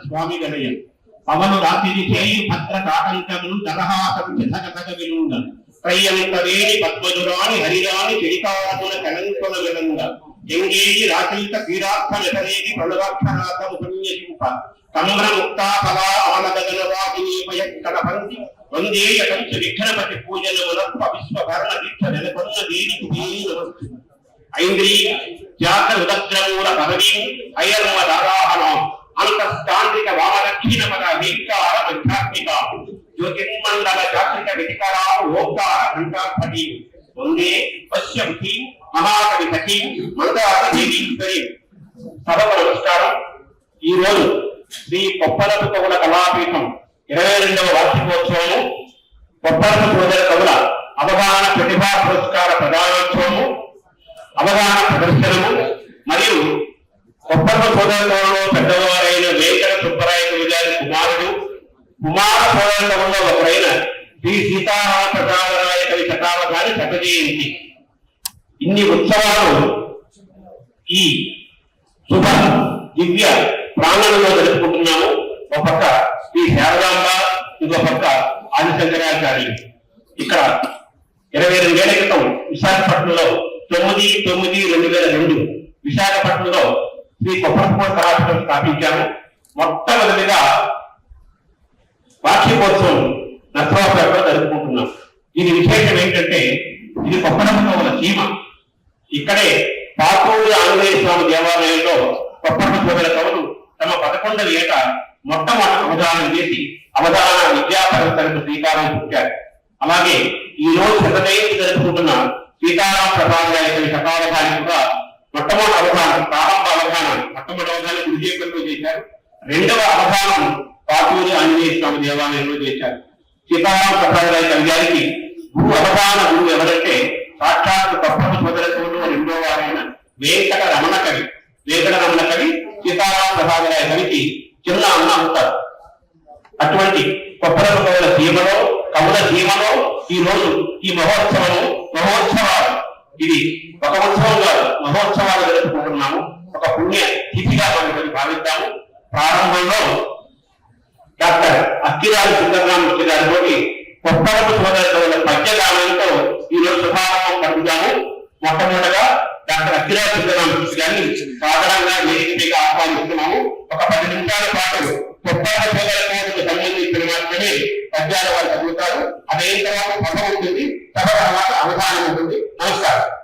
స్వామి గణయం పవను రాత్రి చేయి భద్ర కాటంకములు దరహాసము చితకతక వినుండ ప్రయ్యంత వేడి పద్మజురాని హరిరాని చరితారముల కలంకుల వినంద ఎంగేగి రాచయిత క్రీడార్థ వ్యతరేగి ప్రణవాక్షరార్థము పుణ్యశింప కమ్ర ముక్తా ఫలా ఆనగగన వాగిని పయక్కన పంది వందేయ కంచ విఘ్నపతి పూజనముల విశ్వభరణ దీక్ష నెలకొన్న దేనికి నమస్తే ఐంద్రియ జాత ఉదగ్రమూల పదవీ అయర్మ దారాహణం తాంత్రిక వామదక్షిణ పద వీకార విధ్యాత్మిక జ్యోతిర్మండల జాతిక విధికరా ఓంకార ఘంటాపతి వందే పశ్యంతి మహాకవి సఖి మందార దేవీశ్వరి సభకు నమస్కారం ఈ రోజు శ్రీ కొప్పలపు కవుల కళాపీఠం ఇరవై రెండవ వార్షికోత్సవము కొప్పలపు సోదర కవుల అవగాహన ప్రతిభా పురస్కార ప్రధానోత్సవము అవగాహన ప్రదర్శనము మరియు కొప్పల సోదరులలో పెద్దవారైన కుమార సోదరులలో ఒకరైన శ్రీ సీతారామ ప్రసాదరాయ కవి శతావధాని శత జయంతి ఇన్ని ఉత్సవాలు ఈ శుభ దివ్య ప్రాంగణంలో జరుపుకుంటున్నాము. ఒక పక్క శ్రీ శారదాంబ ఇంకో పక్క ఆదిశంకరాచార్యులు. ఇక్కడ ఇరవై రెండేళ్ళ క్రితం విశాఖపట్నంలో తొమ్మిది తొమ్మిది రెండు వేల రెండు విశాఖపట్నంలో శ్రీ కొప్పరపూర్ కళాశాలను స్థాపించాము. మొట్టమొదటిగా వార్షికోత్సవం నర్సరావుపేటలో జరుపుకుంటున్నాం. దీని విశేషం ఏంటంటే ఇది కొప్పరపూల సీమ ఇక్కడే పాతూరు ఆంజనేయ స్వామి దేవాలయంలో కొప్పరప సోదర కవులు తమ పదకొండవ ఏట మొట్టమొదటి అవధానం చేసి అవధాన విద్యా పరంపరకు శ్రీకారం చుట్టారు. అలాగే ఈ రోజు శతజయంతి జరుపుకుంటున్న సీతారాం ప్రసాద్ గారి కవి కూడా మొట్టమొదటి అవధానం ప్రారంభ అవధానం మొట్టమొదటి అవధానం గురుజీపంలో చేశారు. రెండవ అవధానం పాతూరి ఆంజనేయ స్వామి దేవాలయంలో చేశారు. సీతారాం ప్రసాద్ గారి కవి గారికి గురు అవధాన గురువు ఎవరంటే సాక్షాత్ తప్పని సోదరత్వంలో రెండో వారైన వేంకట రమణ కవి వేంకట రమణ కవి సీతారాం ప్రసాదరాయ కవికి చిన్న అన్న అవుతారు. అటువంటి కొప్పల కవుల సీమలో కవుల సీమలో ఈ రోజు ఈ మహోత్సవము మహోత్సవాలు. ఇది ఒక ఉత్సవం కాదు మహోత్సవాలు జరుపుకుంటున్నాము. ఒక పుణ్య తిథిగా మనం భావిద్దాము. ప్రారంభంలో అక్కిరాలు అక్కిరాజు సుందరరామూర్తి గారితో కొప్పరపు సోదర కవుల పద్యగానంతో ఈ రోజు శుభారంభం పడుతున్నాము మొట్టమొదటగా డాక్టర్ అక్కిరాలు సుందరరామూర్తి గారిని సాధారణంగా వేదికగా ఆహ్వానిస్తున్నాము. ఒక పది నిమిషాల పాటు కొప్పరపు సోదర కవులకు సంబంధించిన మాత్రమే పద్యాలు వారు చదువుతారు. అదైన తర్వాత సభ ఉంటుంది. సభ తర్వాత అవధానం ఉంటుంది. నమస్కారం.